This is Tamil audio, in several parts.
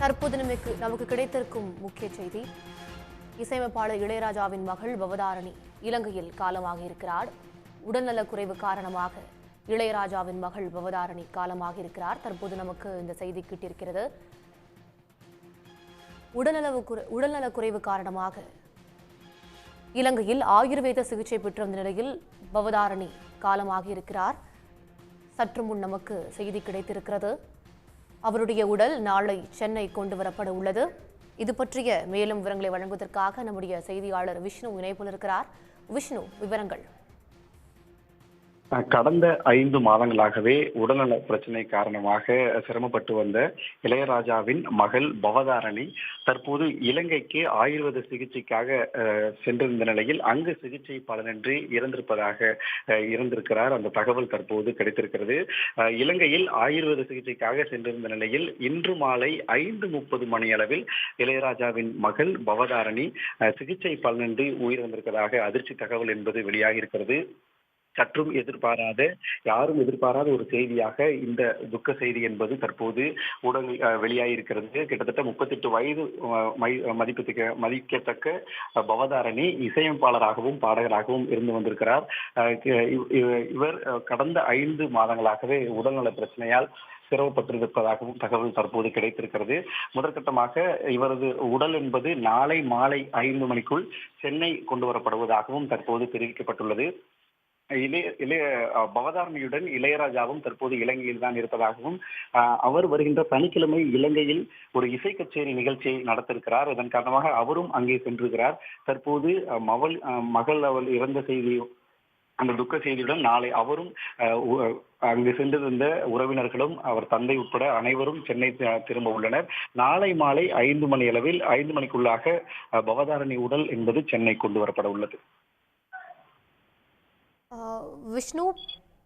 தற்போது நமக்கு நமக்கு கிடைத்திருக்கும் முக்கிய செய்தி. இசையமைப்பாளர் இளையராஜாவின் மகள் பவதாரணி இலங்கையில் காலமாக இருக்கிறார். உடல்நலக் குறைவு காரணமாக இளையராஜாவின் மகள் பவதாரணி காலமாக இருக்கிறார். தற்போது நமக்கு இந்த செய்தி கிட்டிருக்கிறது. உடல்நலவு உடல்நலக் குறைவு காரணமாக இலங்கையில் ஆயுர்வேத சிகிச்சை பெற்று வந்த நிலையில் பவதாரணி காலமாக இருக்கிறார். சற்று முன் நமக்கு செய்தி கிடைத்திருக்கிறது. அவருடைய உடல் நாளை சென்னை கொண்டு வரப்பட உள்ளது. இது பற்றிய மேலும் விவரங்களை வழங்குவதற்காக நம்முடைய செய்தியாளர் விஷ்ணு இணைப்பில் இருக்கிறார். விஷ்ணு விவரங்கள். கடந்த ஐந்து மாதங்களாகவே உடல்நல பிரச்சனை காரணமாக சிரமப்பட்டு வந்த இளையராஜாவின் மகள் பவதாரணி தற்போது இலங்கைக்கு ஆயுர்வேத சிகிச்சைக்காக சென்றிருந்த நிலையில் அங்கு சிகிச்சை பலனின்றி இறந்திருப்பதாக அஹ், இறந்திருக்கிறார் அந்த தகவல் தற்போது கிடைத்திருக்கிறது. அஹ், இலங்கையில் ஆயுர்வேத சிகிச்சைக்காக சென்றிருந்த நிலையில் இன்று மாலை ஐந்து முப்பது மணி அளவில் இளையராஜாவின் மகள் பவதாரணி அஹ், சிகிச்சை பலனின்றி உயிரிழந்திருப்பதாக அதிர்ச்சி தகவல் என்பது வெளியாகி இருக்கிறது சற்றும் எதிர்பாராத யாரும் எதிர்பாராத ஒரு செய்தியாக இந்த துக்க செய்தி என்பது தற்போது உடல் வெளியாகியிருக்கிறது கிட்டத்தட்ட முப்பத்தெட்டு வயது அஹ், மதிப்பத்துக்கு மதிக்கத்தக்க பவதாரணி இசையமைப்பாளராகவும் பாடகராகவும் இருந்து வந்திருக்கிறார். இவர் கடந்த ஐந்து மாதங்களாகவே உடல்நல பிரச்சனையால் சிரமப்பட்டிருப்பதாகவும் தகவல் தற்போது கிடைத்திருக்கிறது. முதற்கட்டமாக இவரது உடல் என்பது நாளை மாலை ஐந்து மணிக்குள் சென்னை கொண்டு வரப்படுவதாகவும் தற்போது தெரிவிக்கப்பட்டுள்ளது. இளைய இளைய பவதாரணியுடன் இளையராஜாவும் தற்போது இலங்கையில் தான் இருப்பதாகவும் அவர் வருகின்ற சனிக்கிழமை இலங்கையில் ஒரு இசை கச்சேரி நிகழ்ச்சியை நடத்திருக்கிறார். இதன் காரணமாக அவரும் அங்கே சென்றிருக்கிறார். தற்போது மவள் மகள் அவள் இறந்த செய்தி அந்த துக்க செய்தியுடன் நாளை அவரும் அங்கு சென்றிருந்த உறவினர்களும் அவர் தந்தை உட்பட அனைவரும் சென்னை திரும்ப உள்ளனர். நாளை மாலை ஐந்து மணி அளவில் ஐந்து மணிக்குள்ளாக அஹ், பவதாரணி உடல் என்பது சென்னை கொண்டு வரப்பட உள்ளது. விஷ்ணு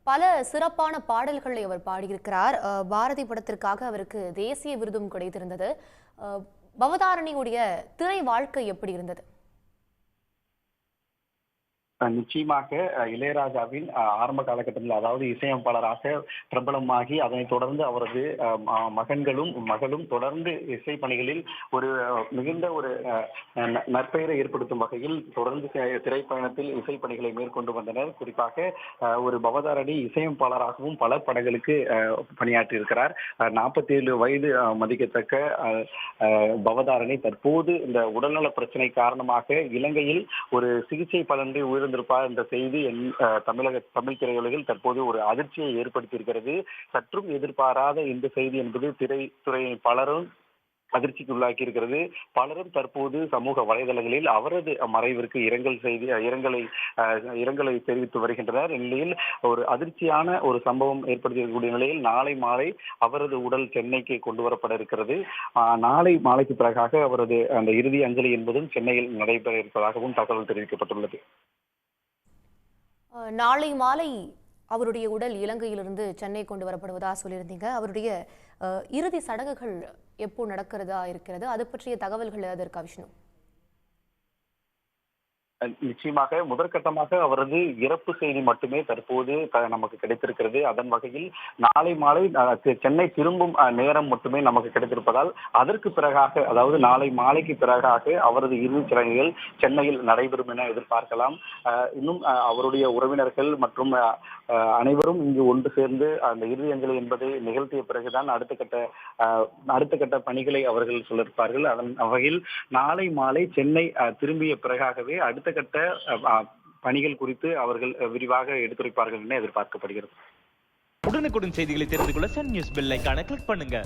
பல சிறப்பான பாடல்களை அவர் பாடியிருக்கிறார். பாரதி படத்திற்காக அவருக்கு தேசிய விருதும் கிடைத்திருந்தது. பவதாரணியுடைய திரை வாழ்க்கை எப்படி இருந்தது? நிச்சயமாக இளையராஜாவின் ஆரம்ப காலகட்டத்தில் அதாவது இசையமைப்பாளராக பிரபலமாகி அதனைத் தொடர்ந்து அவரது மகன்களும் மகளும் தொடர்ந்து இசை பணிகளில் ஒரு மிகுந்த ஒரு நற்பெயரை ஏற்படுத்தும் வகையில் தொடர்ந்து திரைப்பயணத்தில் இசை பணிகளை மேற்கொண்டு வந்தனர். குறிப்பாக ஒரு பவதாரணி இசையமைப்பாளராகவும் பல படங்களுக்கு பணியாற்றி இருக்கிறார் நாற்பத்தி ஏழு வயது மதிக்கத்தக்க பவதாரணி. தற்போது இந்த உடல்நல பிரச்சனை காரணமாக இலங்கையில் ஒரு சிகிச்சை பலன்றி உயிரிழந்திருப்பார் என்ற செய்தி தமிழக தமிழ் திரையுலகில் தற்போது ஒரு அதிர்ச்சியை ஏற்படுத்தியிருக்கிறது. சற்றும் எதிர்பாராத இந்த செய்தி என்பது திரைத்துறை பலரும் அதிர்ச்சிக்கு உள்ளாக்கி இருக்கிறது பலரும் தற்போது சமூக வலைதளங்களில் அவரது மறைவிற்கு இரங்கல் செய்தி இரங்கலை இரங்கலை தெரிவித்து வருகின்றனர். இந்நிலையில் ஒரு அதிர்ச்சியான ஒரு சம்பவம் ஏற்படுத்தியிருக்கக்கூடிய நிலையில் நாளை மாலை அவரது உடல் சென்னைக்கு கொண்டு வரப்பட இருக்கிறது. நாளை மாலைக்கு பிறகாக அவரது அந்த இறுதி அஞ்சலி என்பதும் சென்னையில் நடைபெற இருப்பதாகவும் தகவல் தெரிவிக்கப்பட்டுள்ளது. நாளை மாலை அவருடைய உடல் இலங்கையிலிருந்து சென்னை கொண்டு வரப்படுவதாக சொல்லியிருந்தீங்க. அவருடைய இறுதி சடங்குகள் எப்போ நடக்கிறதா இருக்கிறது? அது பற்றிய தகவல்கள் ஏதாவது இருக்கா விஷ்ணு? நிச்சயமாக முதற்கட்டமாக அவரது இறப்பு செய்தி மட்டுமே தற்போது நமக்கு கிடைத்திருக்கிறது. அதன் வகையில் நாளை மாலை சென்னை திரும்பும் நேரம் மட்டுமே நமக்கு கிடைத்திருப்பதால் அதற்கு பிறகாக அதாவது நாளை மாலைக்கு பிறகாக அவரது இறுதிச் சடங்குகள் சென்னையில் நடைபெறும் என எதிர்பார்க்கலாம். இன்னும் அஹ், அவருடைய உறவினர்கள் மற்றும் அனைவரும் இங்கு ஒன்று சேர்ந்து அந்த இறுதி அஞ்சலி என்பதை நிகழ்த்திய பிறகுதான் அடுத்த கட்ட அடுத்த கட்ட பணிகளை அவர்கள் சொல்லிருப்பார்கள் அதன் வகையில் நாளை மாலை சென்னை அஹ், திரும்பிய பிறகாகவே அடுத்த கட்ட பணிகள் குறித்து அவர்கள் விரிவாக எடுத்துரைப்பார்கள் என எதிர்பார்க்கப்படுகிறது. உடனுக்குடன் செய்திகளை தெரிந்து கொள்ள சன் நியூஸ் பெல் ஐகானை கிளிக் பண்ணுங்க.